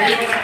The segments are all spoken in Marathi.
व्हेरी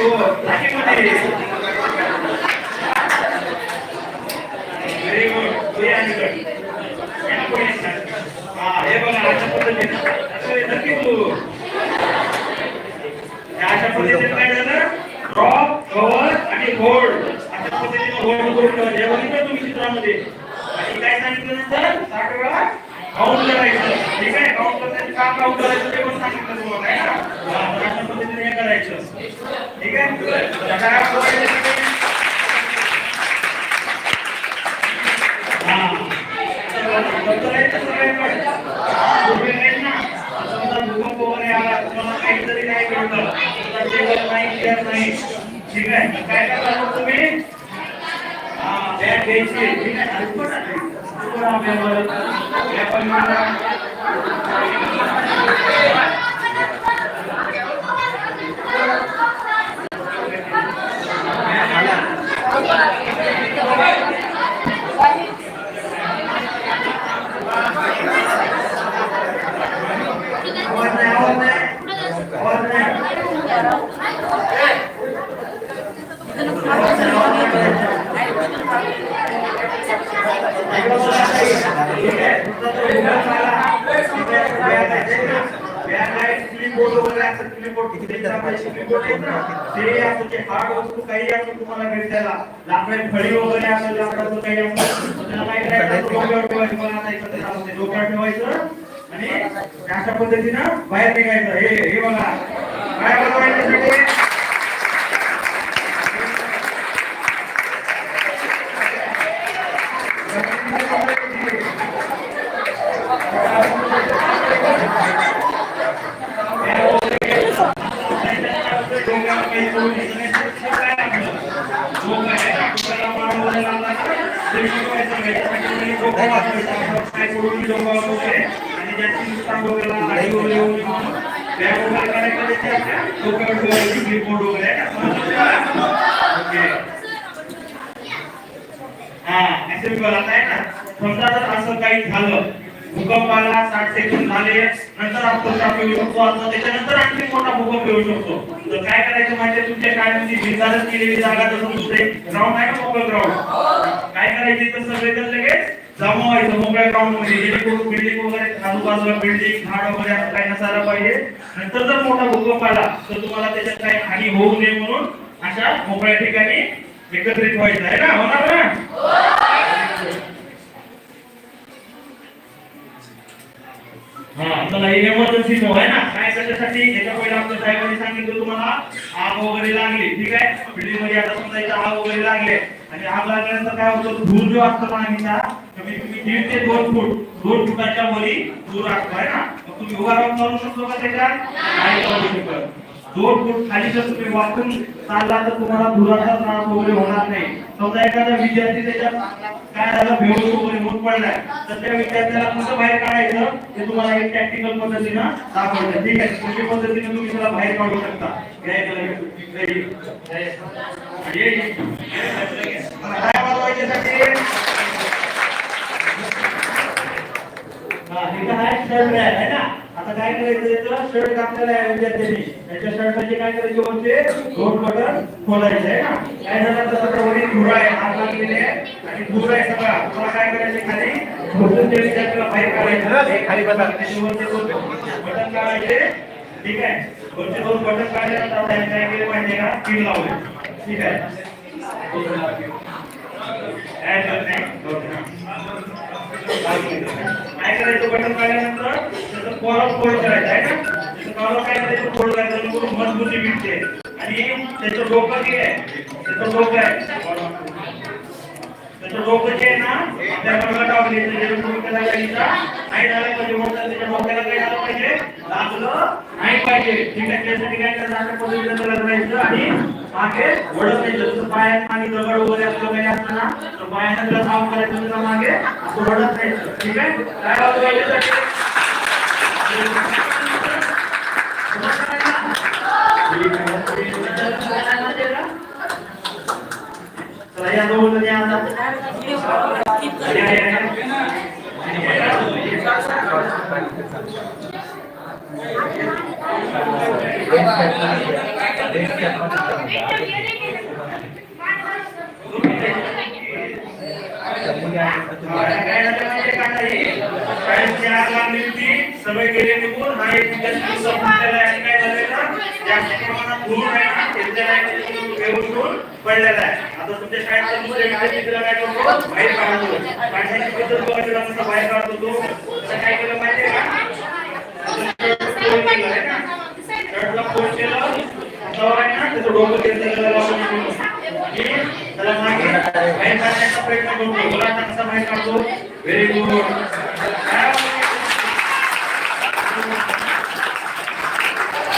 गुड तू या निकट या पुढे हा हे बघा अशा पद्धतीने असं हे नक्की तू या अशा पद्धतीने काय झालं ड्रॉप कव्हर आणि होल्ड अशा पद्धतीने होल्ड करून ठेवा हे बघितलं तुम्ही चित्रामध्ये आणि काय सांगितलं नंतर साठ वेळा काउंट करायचं ठीक आहे काउंट करताना काम काउंट करायचं ते पण सांगितलं तुम्हाला काय ना हा, तर अशा पद्धतीने हे करायचं ठीक आहे तर काय करायचं ठीक आहे काय करणार तुम्ही हा बॅग घ्यायची ठीक आहे आणि पुढं टाकायचं. पुढं आपल्यावर बॅग पण घेऊन आवाज नाही आवाज नाही आवाज नाही फळी वस्तू काही लाकडाचं तुम्हाला भेट त्याला काय फळी वगैरे ठेवायचं मला आता डोक्यावर ठेवायचं आणि अशा पद्धतीनं बाहेर निघायचं. हे हे बघा. काय बनवायच्यासाठी समजा जर असं काही झालं भूकंप आला साठ सेकंद झाले नंतर आपण येऊ शकतो आता त्याच्यानंतर आणखी मोठा भूकंप येऊ शकतो तर काय करायचं माहितीये तुमच्या काय म्हणजे भिंगारच केलेली जागा जसं दुसरे ग्राउंड आहे ना ग्राउंड काय करायचे तर सगळे तर लगेच जमा व्हायचं मोकळ्या ग्राउंडमध्ये जेणेकरून बिल्डिंग वगैरे आजूबाजूला बिल्डिंग झाड वगैरे असं काही नसायला पाहिजे. नंतर जर मोठा भूकंप आला तर तुम्हाला त्याच्यात काही हानी होऊ नये म्हणून अशा मोकळ्या ठिकाणी एकत्रित व्हायचं. आहे ना? होणार हो ना हा चला ही इमर्जन्सी mode आहे ना? काय कशासाठी याच्या पहिले आपल्या साहेबांनी सांगितलं तुम्हाला आग वगैरे लागली. ठीक आहे? बिल्डिंगमध्ये आता समजा इथं आग वगैरे लागले. आणि आग लागल्यानंतर काय होतं? धूर जो असतो पाणीचा दीड ते दोन फूट दोन फुटाच्या वरी दूर असतो आहे ना मग तुम्ही उभा राहून चालू शकतो का त्याच्यात नाही चालू शकत दोन फूट खाली जर तुम्ही वाकून चालला तर तुम्हाला धुराचा त्रास वगैरे होणार नाही समजा एखादा विद्यार्थी त्याच्या काय झालं बेहोश वगैरे होऊन पडलाय तर त्या विद्यार्थ्याला कसं बाहेर काढायचं ते तुम्हाला एक प्रॅक्टिकल पद्धतीनं दाखवलं ठीक आहे कोणत्या पद्धतीने तुम्ही त्याला बाहेर काढू शकता काय बनवायचे साठी? हा, शर्ट आहे ना? आता काय करायचं याचं? शर्ट आहे विद्यार्थ्यांनी त्याच्या शर्टाचे काय करायचे होते दोन बटन खोलायचे आहे ना? काय झालं तर सगळं वरील धुरा आहे हात लागलेले आहे. आणि धूर आहे सगळा. तुम्हाला काय करायचे खाली? झोपून ते विद्यार्थ्याला बाहेर काढायचं. हे खाली बघा त्याच्यावरचे दोन बटन काढायचे. ठीक आहे? वरचे दोन बटन काढल्यानंतर आपण काय केले आहे का? पिन लावले. ठीक आहे? काय करत नाही काय करायचं बटन काढल्यानंतर? त्याचं कॉलर फोल्ड करायचं आहे ना त्याचं कॉलर काय करायचं? फोल्ड करायचं जेणेकरून मजबूती भेटते. आणि त्याचं डोकं जे आहे त्याचं डोकं आहे. त्याचं डोकं जे आहे ना त्या डोक्याला टाकून त्याला काही इजा नाही पाहिजे म्हणतात त्याच्या डोक्याला काय झालं पाहिजे. नाही पाहिजे. ठीक आहे त्यासाठी काय करायचं अशा पद्धतीने त्याला आणि मागे वडत नाही. जसं पायात मागे दगड वगैरे असलं काही असलं ना तर पायानं त्याला साफ करायचं मागे असं नाही. ठीक आहे? काय पाहिजे सवय गेले निघून हा एक प्रमाणात पडलेला आहे आता तुमच्या शाळेत दुसऱ्या विद्यार्थीला काय करतो? बाहेर काढतो. काढण्याची पद्धत बघायची बाहेर काढतो तर काय केलं पाहिजे का शर्टला फोल्ड केलं हातावर आहे ना त्याचं डोकं घेतलं त्याला लावून ठेवलं. आणि त्याला मागे बाहेर काढण्याचा प्रयत्न करतो मला आता कसा बाहेर काढतो व्हेरी गुड